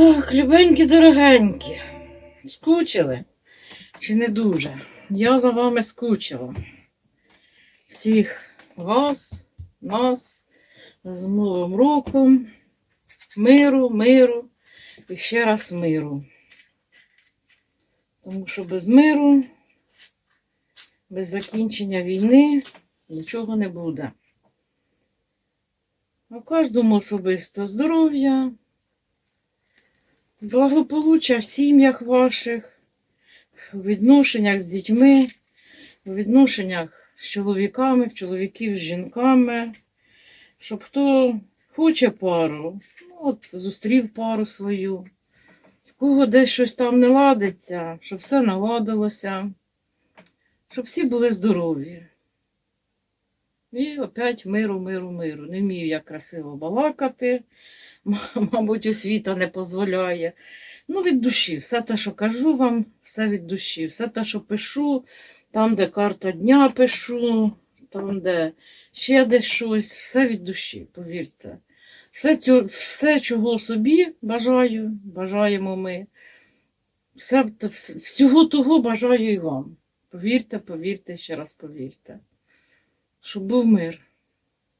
Ох, любенькі, дорогенькі. Скучили? Чи не дуже? Я за вами скучила. Всіх вас, нас з Новим роком. Миру, миру і ще раз миру. Тому що без миру, без закінчення війни нічого не буде. А кожному особисто здоров'я, благополуччя в сім'ях ваших, у відношеннях з дітьми, у відношеннях з чоловіками, в чоловіків з жінками, щоб хто хоче пару, ну, от зустрів пару свою, в кого десь щось там не ладиться, щоб все наладилося, щоб всі були здорові. І опять миру, миру, миру. Не вмію я красиво балакати, мабуть, освіта не дозволяє. Ну, від душі, все те, що кажу вам, все від душі. Все те, що пишу, там, де карта дня пишу, там, де ще десь щось, все від душі, повірте. Все, цю, все чого собі бажаю, бажаємо ми. Все, всього того бажаю і вам. Повірте, повірте, ще раз повірте. Щоб був мир.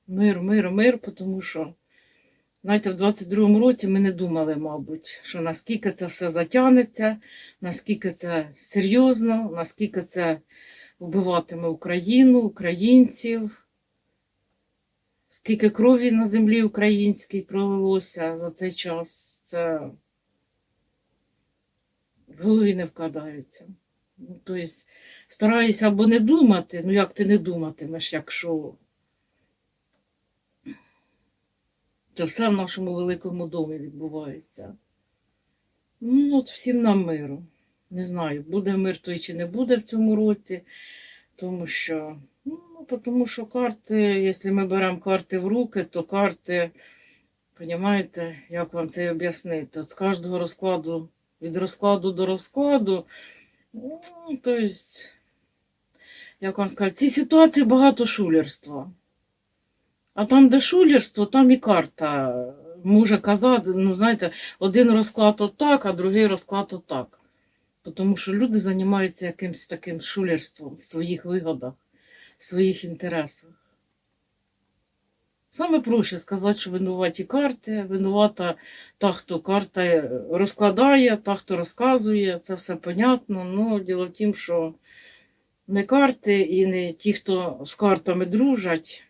Мир, мир, мир, тому що, знаєте, в 22-му році ми не думали, мабуть, що наскільки це все затягнеться, наскільки це серйозно, наскільки це вбиватиме Україну, українців, скільки крові на землі українській пролилося за цей час. Це в голові не вкладається. Ну, тобто, стараюся або не думати, ну як ти не думатимеш, якщо це все в нашому великому домі відбувається. Ну, от всім нам миру. Не знаю, буде мир той чи не буде в цьому році, тому що, ну, тому що карти, якщо ми беремо карти в руки, то карти, розумієте, як вам це об'яснити? З кожного розкладу, від розкладу до розкладу, ну, то есть, як вам сказати, в цій ситуації багато шулерства. А там, де шулерство, там і карта може казати, ну, знаєте, один розклад отак, а другий розклад отак. Тому що люди займаються якимось таким шулерством в своїх вигодах, в своїх інтересах. Саме проще сказати, що винуваті карти, винувата та, хто карта розкладає, та, хто розказує, це все понятно. Ну, діло в тім, що не карти і не ті, хто з картами дружать.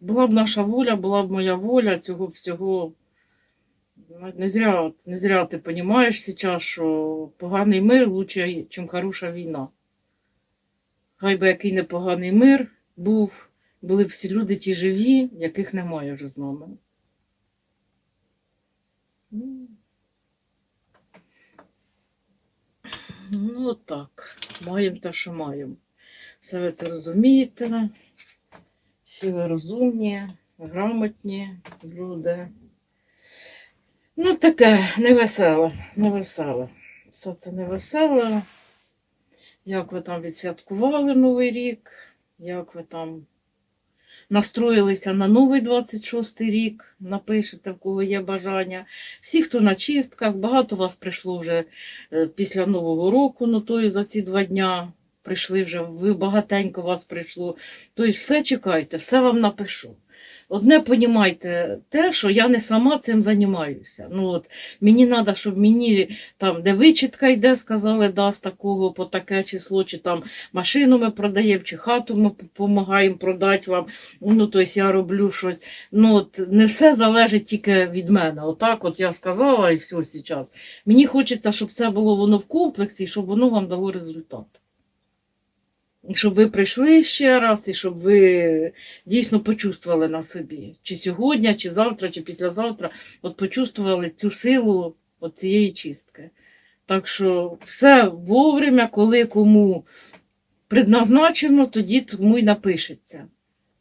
Була б наша воля, була б моя воля цього всього. Не зря, не зря ти розумієш зараз, що поганий мир лучше, ніж хороша війна. Хай би який непоганий мир був, були б всі люди ті живі, яких немає вже з нами. Ну, так. Маємо те, що маємо. Все ви це розумієте. Всі ви розумні, грамотні люди. Ну, таке невеселе, невеселе. Все це невеселе. Як ви там відсвяткували Новий рік, як ви там настроїлися на новий 26 й рік, напишете, в кого є бажання. Всі, хто на чистках, багато вас прийшло вже е, після Нового року, ну то і за ці два дня прийшли вже, ви багатенько вас прийшло. Тобто все чекайте, все вам напишу. Одне понімайте те, що я не сама цим займаюся. Ну, от, мені треба, щоб мені там, де вичітка йде, сказали, да, з такого по таке число, чи там машину ми продаємо, чи хату ми допомагаємо продати вам. Ну, тобто я роблю щось. Ну, от, не все залежить тільки від мене. Отак от я сказала і все зараз. Мені хочеться, щоб це було воно в комплексі, щоб воно вам дало результат. Щоб ви прийшли ще раз, і щоб ви дійсно почувствували на собі. Чи сьогодні, чи завтра, чи післязавтра, от почувствували цю силу от цієї чистки. Так що все вовремя, коли кому предназначено, тоді тому й напишеться.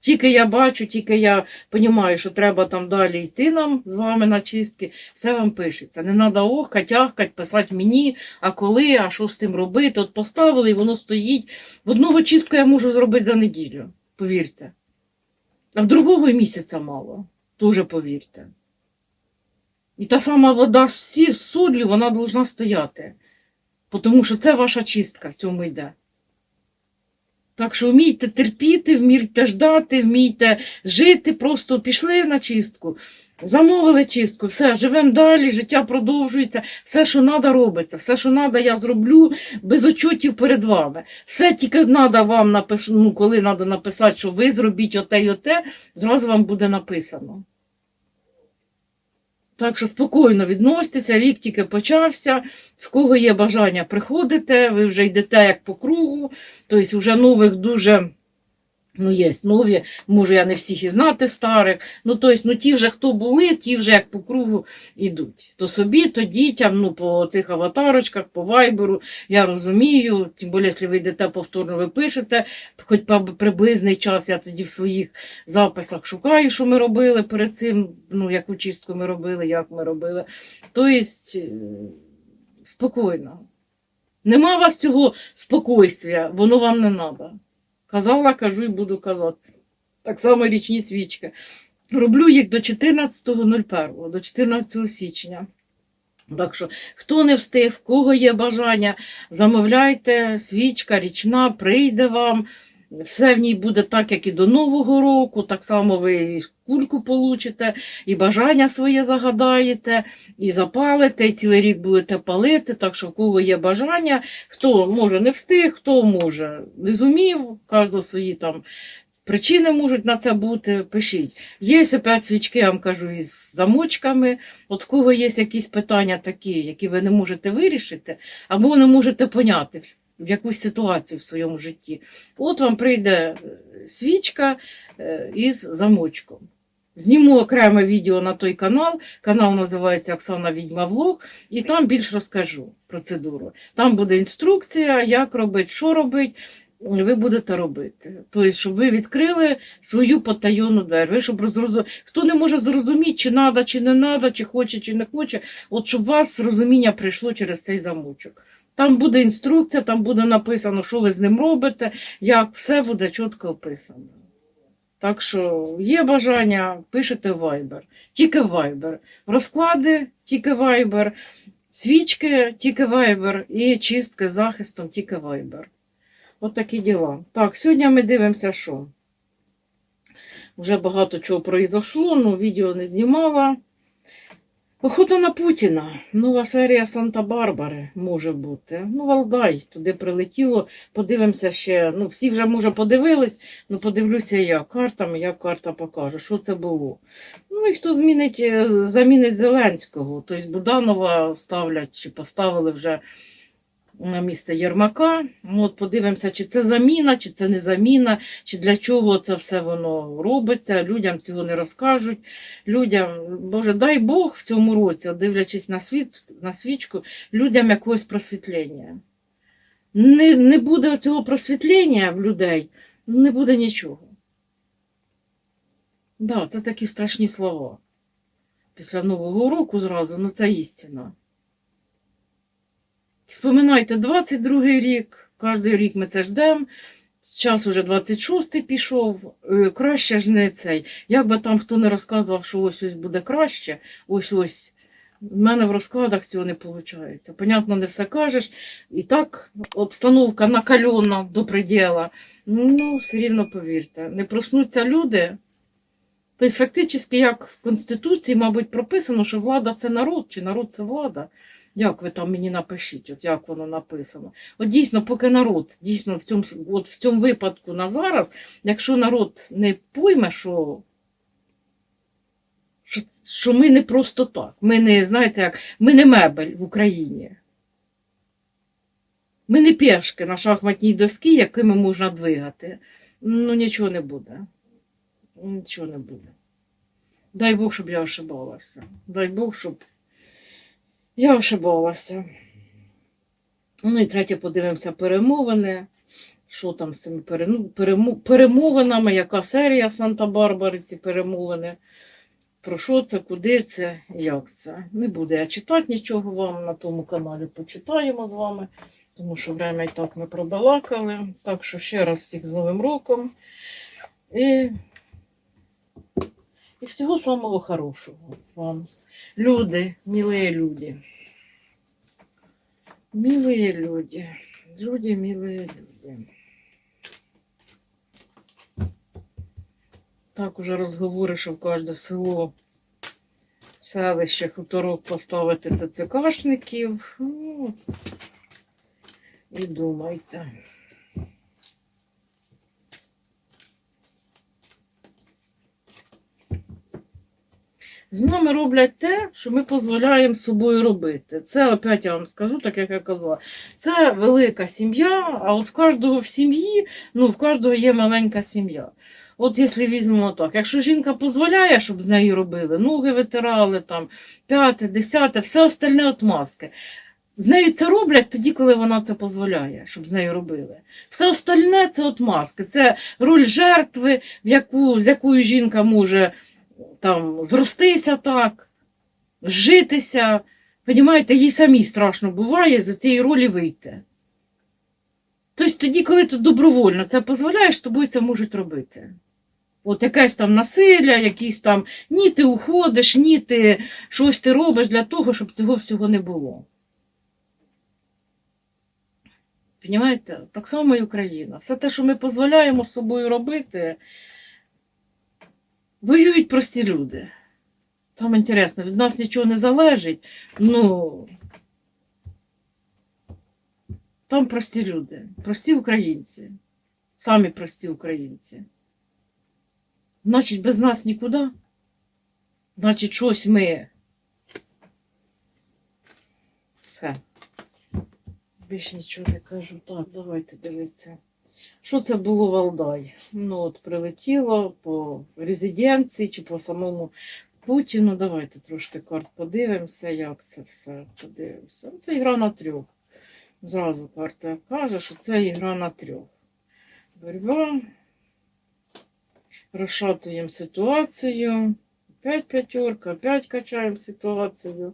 Тільки я бачу, тільки я розумію, що треба там далі йти нам з вами на чистки, все вам пишеться. Не треба охкать, ахкать, писати мені, а коли, а що з тим робити. От поставили і воно стоїть. В одного чистку я можу зробити за неділю, повірте. А в другого і місяця мало. Дуже повірте. І та сама вода з солью, вона повинна стояти. Тому що це ваша чистка в цьому йде. Так що вмійте терпіти, вмійте ждати, вмійте жити, просто пішли на чистку, замовили чистку, все, живемо далі, життя продовжується, все, що треба, робиться, все, що треба, я зроблю без очутів перед вами. Все тільки треба вам написати, ну, коли треба написати, що ви зробіть оте й оте, зразу вам буде написано. Так що спокійно відносьтеся, рік тільки почався. В кого є бажання, приходите, ви вже йдете як по кругу, тобто вже нових дуже. Ну, є нові, можу я не всіх і знати старих. Ну, тобто, ну ті вже, хто були, ті вже як по кругу йдуть. То собі, то дітям, ну, по цих аватарочках, по вайберу, я розумію. Тим більше, якщо ви йдете повторно, ви пишете, хоч приблизний час, я тоді в своїх записах шукаю, що ми робили перед цим, ну, яку чистку ми робили, як ми робили. Тобто, е, спокійно. Нема у вас цього спокійствия, воно вам не треба. Казала, кажу і буду казати. Так само річні свічки. Роблю їх до 14.01, до 14 січня. Так що, хто не встиг, в кого є бажання, замовляйте, свічка річна, прийде вам. Все в ній буде так, як і до Нового року. Так само ви і кульку получите, і бажання своє загадаєте, і запалите, і цілий рік будете палити. Так що, в кого є бажання, хто може не встиг, хто може не зумів, кожного свої там. Причини можуть на це бути, пишіть. Є опять свічки, я вам кажу, із замочками. От в кого є якісь питання такі, які ви не можете вирішити, або не можете поняти в- якусь ситуацію в своєму житті. От вам прийде е, свічка е, із замочком. Зніму окреме відео на той канал. Канал називається Оксана Відьма Влог, і там більш розкажу процедуру. Там буде інструкція, як робити, що робити. Ви будете робити. Тобто, щоб ви відкрили свою потайону двері. Ви, щоб розрозу... Хто не може зрозуміти, чи треба, чи не треба, чи хоче, чи не хоче, от щоб у вас розуміння прийшло через цей замочок. Там буде інструкція, там буде написано, що ви з ним робите, як все буде чітко описано. Так що є бажання, пишете в Viber. Тільки в Viber. Розклади тільки Viber, свічки тільки Viber і чистки захистом тільки Viber. От такі діла. Так, сьогодні ми дивимося, що. Вже багато чого произошло, ну відео не знімала. Охота на Путіна. Нова серія Санта-Барбари може бути. Ну, Валдай туди прилетіло. Подивимося ще. Ну, всі вже, може, подивились, ну подивлюся я картами, як карта покаже, що це було. Ну і хто змінить, е, замінить Зеленського, тобто Буданова ставлять чи поставили вже на місце Єрмака. Ну, От подивимося, чи це заміна, чи це не заміна, чи для чого це все воно робиться. Людям цього не розкажуть. Людям, Боже, дай Бог в цьому році, дивлячись на, світ, на свічку, людям якогось просвітлення. Не, не буде цього просвітлення в людей, не буде нічого. Да, це такі страшні слова. Після Нового року зразу, ну це істина. Вспоминайте 22-й рік, кожен рік ми це ждемо. Час уже 26-й пішов. Е, Краще ж не цей. Як би там хто не розказував, що ось ось буде краще, ось ось. В мене в розкладах цього не виходить. Понятно, не все кажеш. І так обстановка накальона до приділа. Ну, все рівно повірте, не проснуться люди. Тобто, фактично, як в Конституції, мабуть, прописано, що влада це народ, чи народ це влада. Як ви там мені напишіть, от як воно написано. От дійсно, поки народ, дійсно в цьому, от в цьому випадку на зараз, якщо народ не пойме, що, що, що ми не просто так, ми не, знаєте, як, ми не мебель в Україні. Ми не пешки на шахматній доскі, якими можна двигати. Ну, нічого не буде. Нічого не буде. Дай Бог, щоб я ошибалася. Дай Бог, щоб я ошибалася. Ну і третє, подивимося перемовини. Що там з цими перемовинами, яка серія Санта-Барбари, ці перемовини. Про що це, куди це, як це. Не буду я читати нічого вам на тому каналі. Почитаємо з вами, тому що время і так ми пробалакали. Так що ще раз всіх з Новим роком. І, І всього самого хорошого вам. Люди, милые люди. Милые люди. Люди, милые люди. Так уже розговори, що в кожне село, селище, хуторок поставити ЦЦКшників. Ну, і думайте. З нами роблять те, що ми дозволяємо собою робити. Це опять я вам скажу, так як я казала. Це велика сім'я, а от в кожного в сім'ї, ну, в кожного є маленька сім'я. От якщо візьмемо так, якщо жінка дозволяє, щоб з нею робили, ноги витирали, там, п'яте, десяте, все остальне отмазки. З нею це роблять тоді, коли вона це дозволяє, щоб з нею робили. Все остальне це отмазки. Це роль жертви, в яку, з якою жінка може там зростися так, житися. Понімаєте, їй самій страшно буває з цієї ролі вийти. Тобто тоді, коли ти добровольно це дозволяєш, тобою це можуть робити. От якесь там насилля, якісь там ні ти уходиш, ні ти щось ти робиш для того, щоб цього всього не було. Понімаєте? Так само і Україна. Все те, що ми дозволяємо з собою робити, воюють прості люди. Саме інтересно, від нас нічого не залежить. Ну, там прості люди, прості українці, самі прості українці. Значить, без нас нікуди. Значить, щось ми. Все. Більше нічого не кажу. Так, давайте дивитися. Що це було Валдай? Ну, от прилетіло по резиденції чи по самому Путіну. Давайте трошки карт подивимося, як це все подивимося. Це ігра на трьох. Зразу карта каже, що це ігра на трьох. Борьба. Розшатуємо ситуацію. Опять п'ятерка, опять качаємо ситуацію.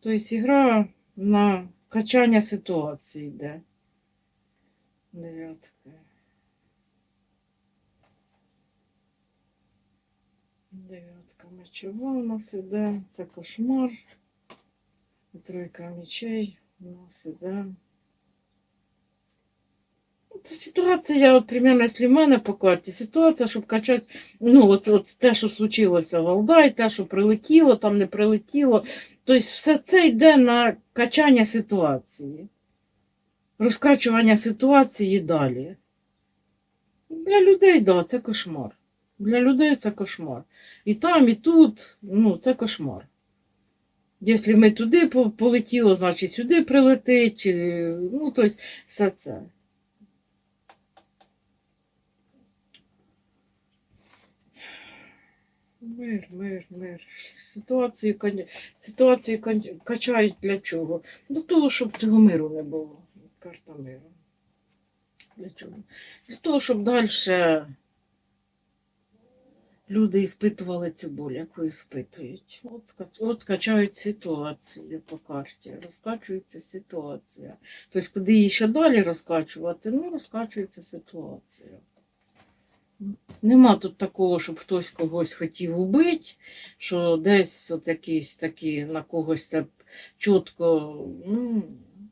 Тобто ігра на качання ситуації йде. Дев'ятка. Дев'ятка мечова у нас іде. Це кошмар. І тройка мечей у нас іде. Це ситуація, от примерно, якщо в мене по карті, ситуація, щоб качати, ну, от, от те, що случилося в Валдай, те, що прилетіло, там не прилетіло. Тобто все це йде на качання ситуації, розкачування ситуації далі. Для людей, да, це кошмар. Для людей це кошмар. І там, і тут, ну, це кошмар. Якщо ми туди полетіло, значить сюди прилетить, ну, тобто все це. Мир, мир, мир. Ситуацію, ситуацію качають для чого? Для того, щоб цього миру не було. Карта миру. Для чого? Для того, щоб далі люди іспитували цю боль, яку іспитують. От, от качають ситуацію по карті, розкачується ситуація. Тобто, куди її ще далі розкачувати, ну розкачується ситуація. Нема тут такого, щоб хтось когось хотів убити, що десь от якісь такі на когось це чітко. Ну,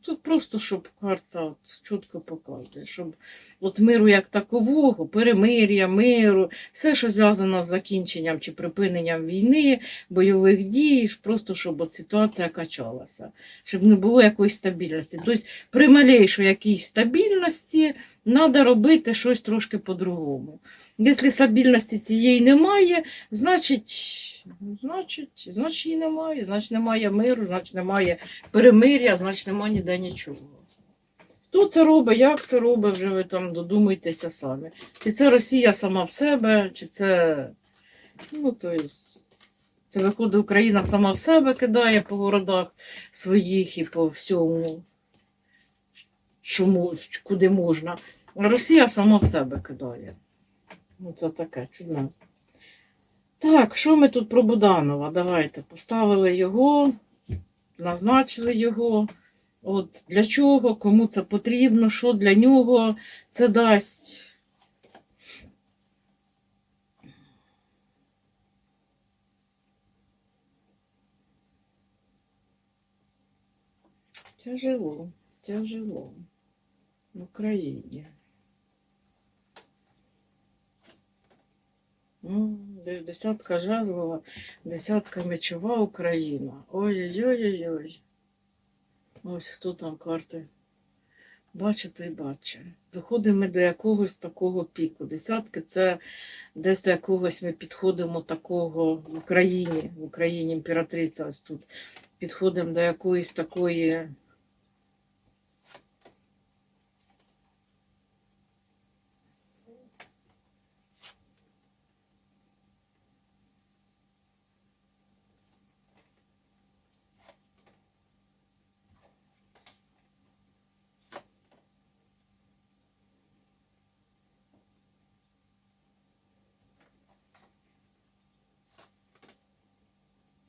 тут просто, щоб карта от чітко показує, щоб от миру як такового, перемир'я, миру, все, що зв'язано з закінченням чи припиненням війни, бойових дій, просто щоб от ситуація качалася, щоб не було якоїсь стабільності. Тобто при малейшій якійсь стабільності треба робити щось трошки по-другому. Якщо стабільності цієї немає, значить, значить, значить її немає, значить немає миру, значить немає перемир'я, значить немає ніде нічого. Хто це робить, як це робить, вже ви там додумайтеся самі. Чи це Росія сама в себе, чи це. Ну, то це виходить, Україна сама в себе кидає по городах своїх і по всьому, мож- куди можна. Росія сама в себе кидає. Ну, це таке чудне. Так, що ми тут про Буданова? Давайте поставили його, назначили його. От Для чого, кому це потрібно, що для нього це дасть. Тяжело, тяжело в Україні. Десятка жезлова, десятка мечова Україна. Ой-ой-ой-ой. Ось хто там карти. Бачить, той бачить. Доходимо ми до якогось такого піку. Десятки це десь до якогось ми підходимо такого в Україні, в Україні імператриця ось тут. Підходимо до якоїсь такої.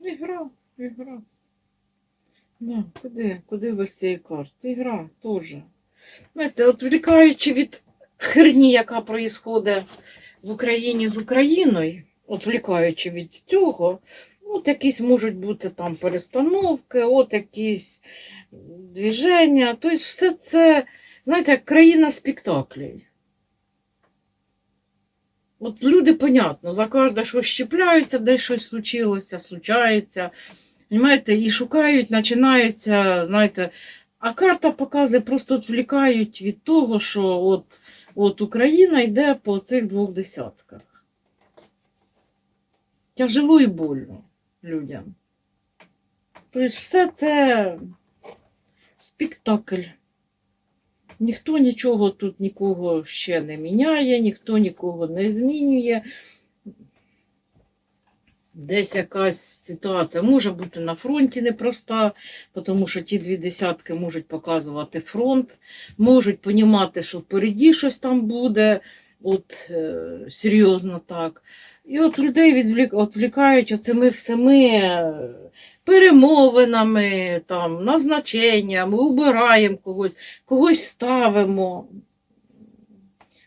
Ігра, ігра. Да, куди? Куди без цієї карти? Ігра теж. Знаєте, от відвлікаючи від херні, яка проїсходить в Україні з Україною, от влікаючи від цього, от якісь можуть бути там перестановки, от якісь движення. Тобто все це, знаєте, країна спектаклів. От люди, понятно, за кожне щось щепляються, десь щось случилося, случається. Понимаєте, і шукають, починаються, знаєте, а карта показує, просто відвлікають від того, що от, от Україна йде по цих двох десятках. Тяжело і больно людям. Тобто все це спектакль. Ніхто нічого тут нікого ще не міняє, ніхто нікого не змінює. Десь якась ситуація може бути на фронті непроста, тому що ті дві десятки можуть показувати фронт, можуть понімати, що впереді щось там буде, от е, серйозно так. І от людей відвлікають оцими всіми е, перемовинами, там, назначеннями, убираємо когось, когось ставимо.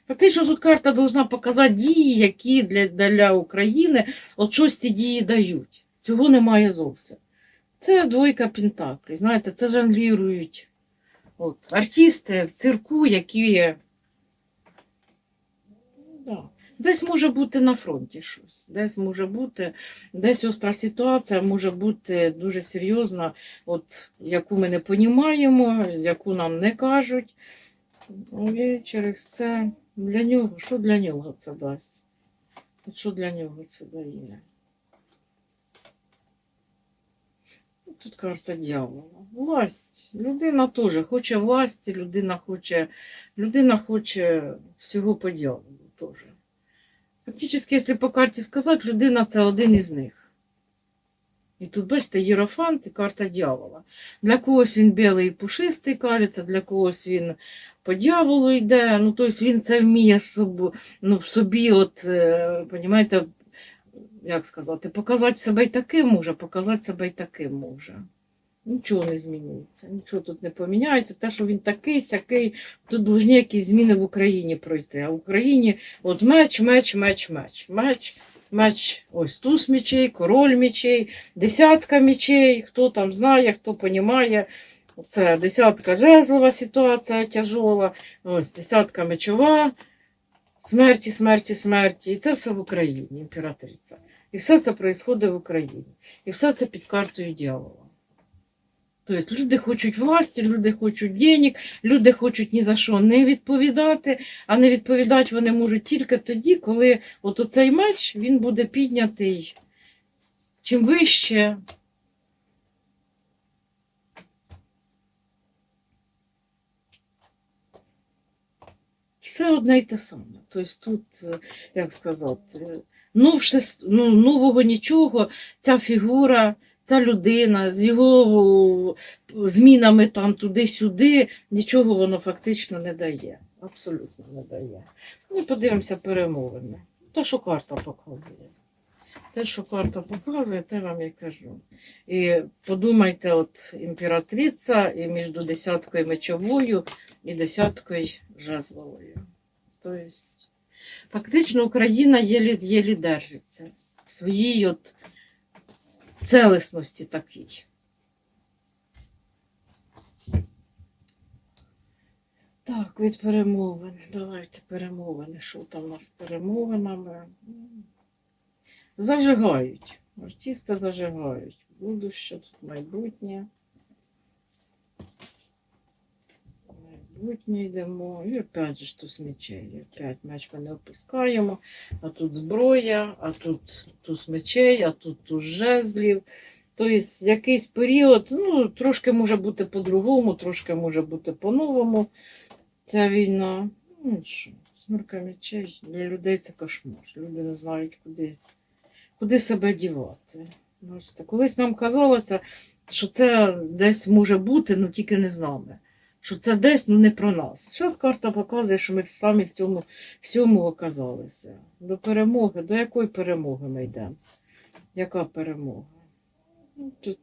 Фактично тут карта повинна показати дії, які для, для України от щось ці дії дають. Цього немає зовсім. Це двойка пентаклів. Знаєте, це жонглірують от, артисти в цирку, які. Десь може бути на фронті щось, десь може бути, десь остра ситуація може бути дуже серйозна, от, яку ми не розуміємо, яку нам не кажуть. І через це для нього, що для нього це дасть? От що для нього це дає? Тут карта дьявола. Власть. Людина теж хоче власті, людина хоче, людина хоче всього по дьяволу теж. Фактично, якщо по карті сказати, людина це один із них. І тут, бачите, єрофант і карта дьявола. Для когось він білий і пушистий, кажеться, для когось він по дьяволу йде. Ну, тобто він це вміє собі, ну, в собі, от, е, понімаєте, як сказати, показати себе й таким може, показати себе й таким може. Нічого не змінюється, нічого тут не поміняється. Те, що він такий, сякий, тут повинні якісь зміни в Україні пройти. А в Україні от меч, меч, меч, меч, меч, меч, ось туз мечей, король мечей, десятка мечей, хто там знає, хто понімає. Це десятка жезлова ситуація тяжола, ось десятка мечова, смерті, смерті, смерті. І це все в Україні, імператриця. І все це відбувається в Україні. І все це під картою дьявола. Тобто люди хочуть власті, люди хочуть денег, люди хочуть ні за що не відповідати, а не відповідати вони можуть тільки тоді, коли от оцей меч він буде піднятий чим вище. Все одне й те саме. Тобто тут, як сказати, новше, ну, нового нічого, ця фігура, ця людина з його змінами там туди-сюди, нічого воно фактично не дає. Абсолютно не дає. Ну і подивимося перемовини. Те, що карта показує. Те, що карта показує, те вам я кажу. І подумайте, от імператриця і між десяткою мечовою і десяткою жезловою. Тобто, фактично Україна єлі, єлі держиться в своїй от целісності такий. Так, від перемовин. Давайте перемовини. Що там у нас з перемовинами? Зажигають. Артисти зажигають. Будуще, тут майбутнє. Майбутнє йдемо. І опять же тут мечей. Опять меч ми не опускаємо. А тут зброя, а тут туз мечей, а тут туз жезлів. Тобто якийсь період, ну, трошки може бути по-другому, трошки може бути по-новому. Ця війна. Ну що, смірка мечей для людей це кошмар. Люди не знають, куди, куди себе дівати. Колись нам казалося, що це десь може бути, ну тільки не з нами. Що це десь ну не про нас. Зараз карта показує, що ми самі в цьому всьому оказалися. До перемоги, до якої перемоги ми йдемо? Яка перемога? Ну, Тут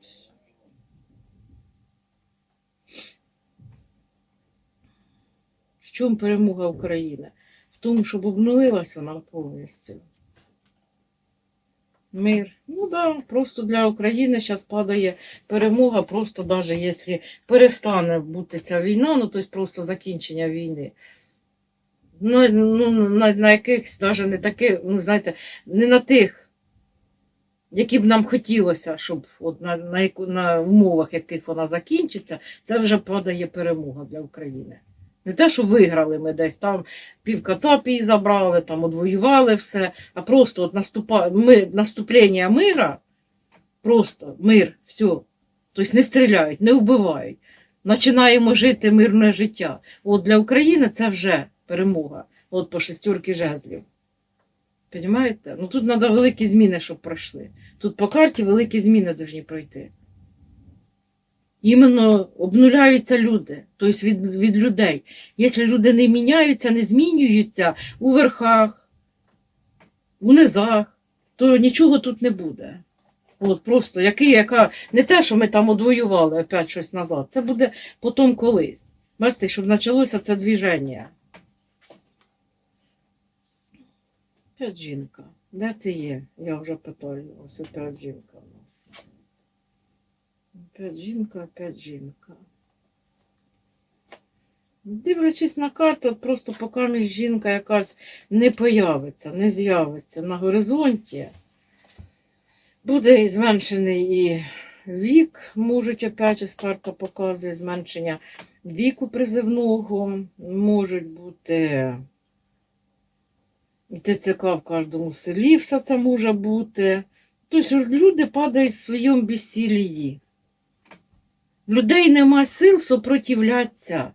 В чому перемога України? В тому, щоб обнулилась вона повністю. Мир. Ну да, просто для України зараз падає перемога, просто навіть якщо перестане бути ця війна, ну тобто просто закінчення війни. Ну, ну, на, на якихось навіть не таких, ну знаєте, не на тих, які б нам хотілося, щоб от на, на, на умовах, яких вона закінчиться, це вже падає перемога для України. Не те, що виграли ми десь там пів Кацапії забрали, там одвоювали все, а просто от наступа... ми... наступлення мира, просто мир, все. Тобто не стріляють, не вбивають. Починаємо жити мирне життя. От для України це вже перемога. От по шестерки жезлів. Понимаєте? Ну тут треба великі зміни, щоб пройшли. Тут по карті великі зміни повинні пройти. Іменно обнуляються люди, тобто від, від людей. Якщо люди не міняються, не змінюються у верхах, у низах, то нічого тут не буде. От просто який, яка, не те, що ми там одвоювали опять щось назад, це буде потім колись. Бачите, щоб почалося це движення. Опять жінка. Де ти є? Я вже питаю. Ось опять жінка. Опять жінка, опять жінка. Дивлячись на карту, просто поки жінка якась не появиться, не з'явиться на горизонті, буде і зменшений і вік, можуть опять ось карта показує зменшення віку призивного, можуть бути і ТЦК в кожному селі, все це може бути. Тобто люди падають в своєму безсілії. Людей нема сил супротивлятися.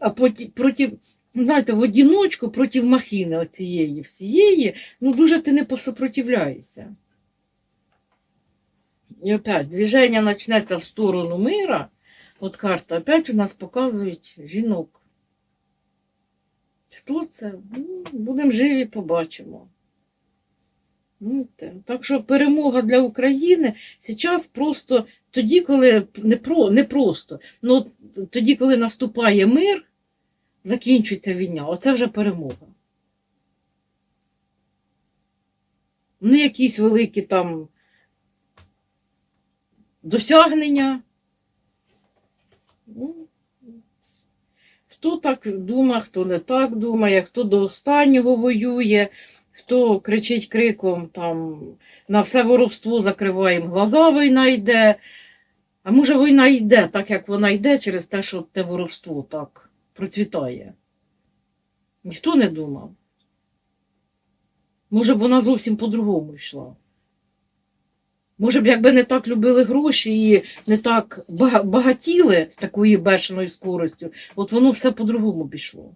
А поті- проти, знаєте, в одіночку проти махіни оцієї всієї, ну дуже ти не посопротивляєшся. І опять движення почнеться в сторону мира. От карта опять у нас показують жінок. Хто це? Ну, будемо живі, побачимо. Так що перемога для України зараз просто тоді, коли не, про, не просто, ну тоді, коли наступає мир, закінчується війна, оце вже перемога. Не якісь великі там досягнення. Ну, Хто так думає, хто не так думає, хто до останнього воює, хто кричить криком там на все воровство закриваємо глаза, війна йде. А може війна йде так, як вона йде, через те, що те воровство так процвітає. Ніхто не думав. Може б вона зовсім по-другому йшла. Може б, якби не так любили гроші і не так багатіли з такою бешеною скоростю, от воно все по-другому пішло.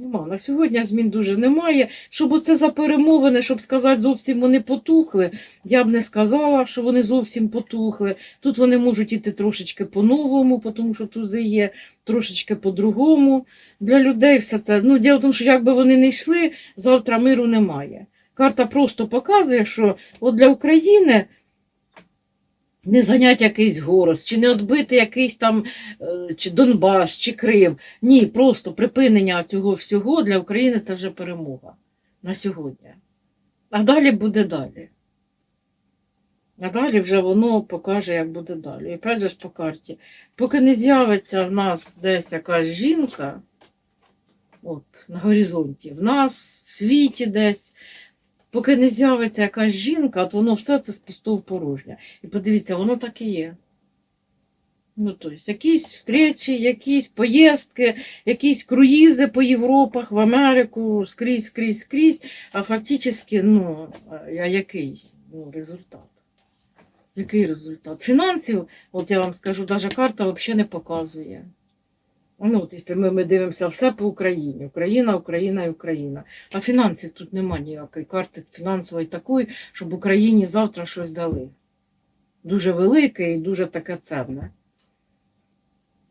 Нема. На сьогодні змін дуже немає. Щоб оце за перемовини, щоб сказати, зовсім вони потухли, я б не сказала, що вони зовсім потухли. Тут вони можуть іти трошечки по-новому, тому що тузи є трошечки по-другому. Для людей все це. Ну, діло в тому, що якби вони не йшли, завтра миру немає. Карта просто показує, що от для України не зайняти якийсь город, чи не відбити якийсь там е, чи Донбас, чи Крим. Ні, просто припинення цього всього для України це вже перемога на сьогодні. А далі буде далі. А далі вже воно покаже, як буде далі. І опять ж по карті. Поки не з'явиться в нас десь якась жінка, от, на горизонті, в нас, в світі десь, поки не з'явиться якась жінка, от воно все це спустов порожнє. І подивіться, воно так і є. Ну, тобто, якісь встречі, якісь поїздки, якісь круїзи по Європах, в Америку, скрізь, скрізь, скрізь. А фактично, ну, а який ну, результат? Який результат? Фінансів, от я вам скажу, навіть карта взагалі не показує. Ну, от, якщо ми, ми дивимося все по Україні. Україна, Україна і Україна. А фінансів тут немає ніякої карти фінансової такої, щоб Україні завтра щось дали. Дуже велике і дуже таке ценне.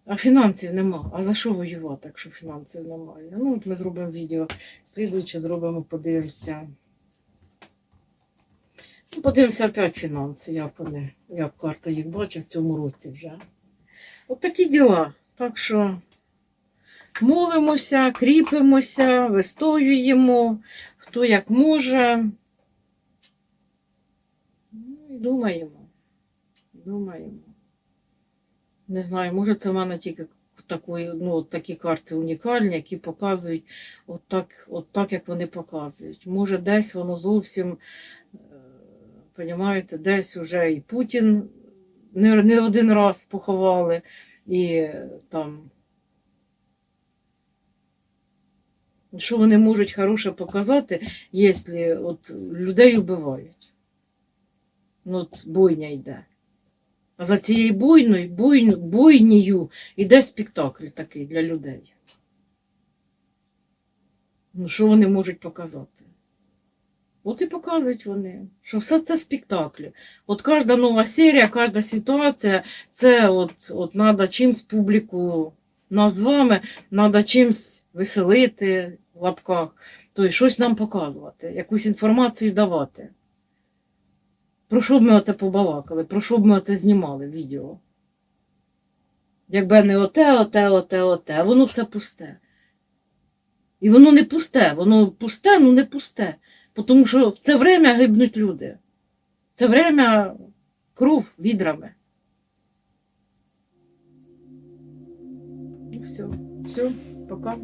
А фінансів нема. А за що воювати, якщо фінансів немає? Ну, от ми зробимо відео. Слідуюче зробимо, подивимося. Ну, подивимося опять фінанси, як вони, як карта їх бачить в цьому році вже. От такі діла. Так що молимося, кріпимося, вистоюємо, хто як може. Ну, і думаємо. Думаємо. Не знаю, може це в мене тільки такої, ну, такі карти унікальні, які показують от так, от так, як вони показують. Може, десь воно зовсім, е, понімаєте, десь вже і Путін не, не один раз поховали, і е, там. Що вони можуть хороше показати, якщо от людей вбивають? Ну, от бойня йде. А за цією бойною, бойн, бойнею йде спектакль такий для людей. Ну, що вони можуть показати? От і показують вони, що все це спектаклі. От кожна нова серія, кожна ситуація, це от, от треба чимсь публіку нас з вами, треба чимсь веселити в лапках, тобто щось нам показувати, якусь інформацію давати. Про що б ми оце побалакали? Про що б ми оце знімали відео? Якби не оте, оте, оте, оте, воно все пусте. І воно не пусте, воно пусте, ну не пусте. Тому що в це время гибнуть люди. В це время кров відрами. Все, все, пока.